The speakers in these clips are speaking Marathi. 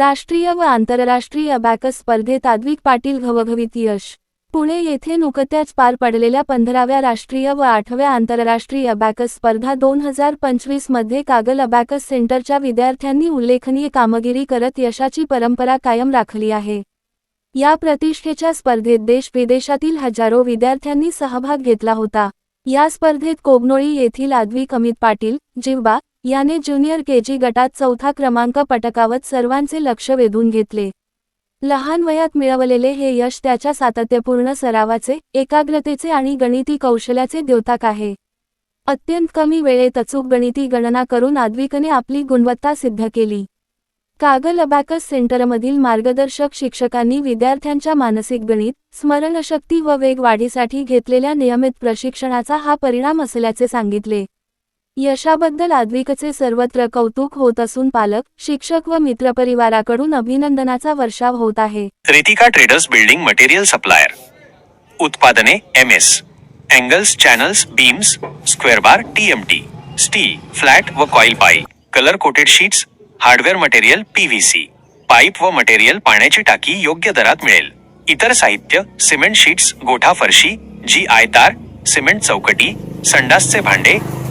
राष्ट्रीय व आंतरराष्ट्रीय अबॅकस स्पर्धेत आद्विक पाटील घवघवीत यश. पुणे येथे नुकत्याच पार पडलेल्या पंधराव्या राष्ट्रीय व आठव्या आंतरराष्ट्रीय अबॅकस स्पर्धा दोन हजार पंचवीसमध्ये कागल अबॅकस सेंटरच्या विद्यार्थ्यांनी उल्लेखनीय कामगिरी करत यशाची परंपरा कायम राखली आहे. या प्रतिष्ठेच्या स्पर्धेत देश विदेशातील हजारो विद्यार्थ्यांनी सहभाग घेतला होता. या स्पर्धेत कोगनोळी येथील आद्विक अमित पाटील जिव्बा याने ज्युनियर केजी गटात चौथा क्रमांक पटकावत सर्वांचे लक्ष वेधून घेतले. लहान वयात मिळवलेले हे यश त्याच्या सातत्यपूर्ण सरावाचे एकाग्रतेचे आणि गणिती कौशल्याचे द्योतक आहे. अत्यंत कमी वेळेत अचूक गणिती गणना करून आद्विकने आपली गुणवत्ता सिद्ध केली. कागल अबॅकस सेंटरमधील मार्गदर्शक शिक्षकांनी विद्यार्थ्यांच्या मानसिक गणित स्मरणशक्ती व वेग वाढीसाठी घेतलेल्या नियमित प्रशिक्षणाचा हा परिणाम असल्याचे सांगितले. यशाबद्दल आद्विकचे सर्वत्र कौतुक होत असून पालक शिक्षक व मित्रपरिवाराकडून अभिनंदनाचा वर्षाव होत आहे. Ritika Traders building material supplier. उत्पादने M S. Angles channels beams square bar TMT steel flat व coil pipe. Colour coated sheets hardware material PVC pipe व मटेरियल पाण्याची टाकी योग्य दरात मिळेल. इतर साहित्य सिमेंट शीट्स गोठा फरशी जी आयतार सिमेंट चौकटी संडासचे भांडे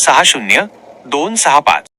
सहा शून्य दोन सहा पाच.